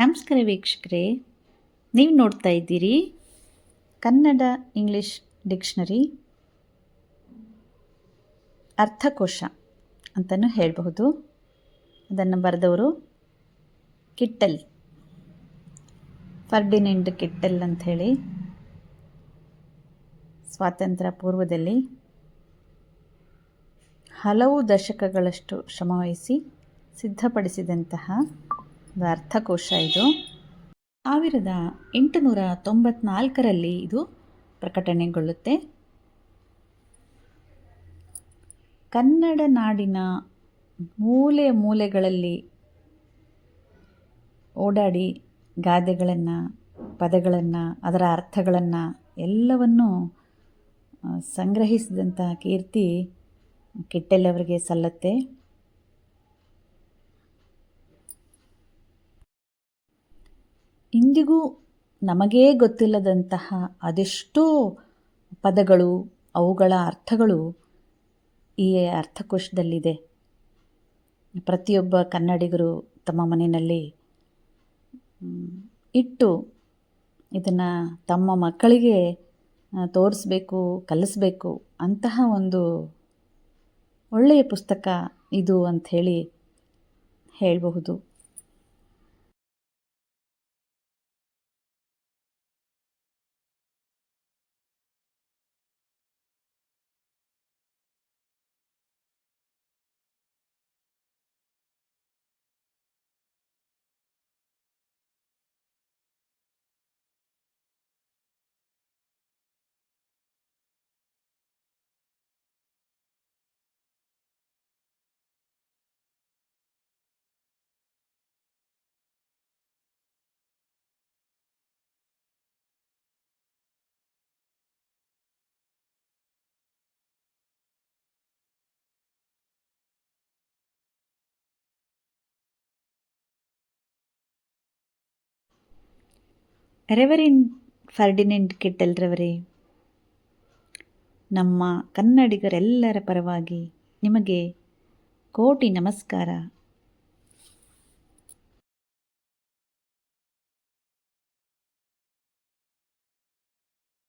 ನಮಸ್ಕಾರ ವೀಕ್ಷಕರೇ, ನೀವು ನೋಡ್ತಾ ಇದ್ದೀರಿ ಕನ್ನಡ ಇಂಗ್ಲಿಷ್ ಡಿಕ್ಷನರಿ ಅರ್ಥಕೋಶ ಅಂತಲೂ ಹೇಳಬಹುದು. ಅದನ್ನು ಬರೆದವರು ಕಿಟ್ಟಲ್, ಫರ್ಡಿನೆಂಡ್ ಕಿಟ್ಟಲ್ ಅಂಥೇಳಿ ಸ್ವಾತಂತ್ರ್ಯ ಪೂರ್ವದಲ್ಲಿ ಹಲವು ದಶಕಗಳಷ್ಟು ಶ್ರಮವಹಿಸಿ ಸಿದ್ಧಪಡಿಸಿದಂತಹ ಅರ್ಥಕೋಶ ಇದು. ಸಾವಿರದ ಎಂಟುನೂರ ತೊಂಬತ್ನಾಲ್ಕರಲ್ಲಿ ಇದು ಪ್ರಕಟಣೆಗೊಳ್ಳುತ್ತೆ. ಕನ್ನಡ ನಾಡಿನ ಮೂಲೆ ಮೂಲೆಗಳಲ್ಲಿ ಓಡಾಡಿ ಗಾದೆಗಳನ್ನು, ಪದಗಳನ್ನು, ಅದರ ಅರ್ಥಗಳನ್ನು ಎಲ್ಲವನ್ನೂ ಸಂಗ್ರಹಿಸಿದಂಥ ಕೀರ್ತಿ ಕಿಟ್ಟೆಲ್ಲವರಿಗೆ ಸಲ್ಲತ್ತೆ. ಇಂದಿಗೂ ನಮಗೇ ಗೊತ್ತಿಲ್ಲದಂತಹ ಅದೆಷ್ಟೋ ಪದಗಳು, ಅವುಗಳ ಅರ್ಥಗಳು ಈ ಅರ್ಥಕೋಶದಲ್ಲಿದೆ. ಪ್ರತಿಯೊಬ್ಬ ಕನ್ನಡಿಗರು ತಮ್ಮ ಮನೆಯಲ್ಲಿ ಇಟ್ಟು ಇದನ್ನು ತಮ್ಮ ಮಕ್ಕಳಿಗೆ ತೋರಿಸ್ಬೇಕು, ಕಲಿಸ್ಬೇಕು ಅಂತಹ ಒಂದು ಒಳ್ಳೆಯ ಪುಸ್ತಕ ಇದು ಅಂಥೇಳಿ ಹೇಳಬಹುದು. ರೆವರಿನ್ ಫರ್ಡಿನೆಂಟ್ ಕಿಟ್ಟಲ್ರವರೇ ನಮ್ಮ ಕನ್ನಡಿಗರೆಲ್ಲರ ಪರವಾಗಿ ನಿಮಗೆ ಕೋಟಿ ನಮಸ್ಕಾರ.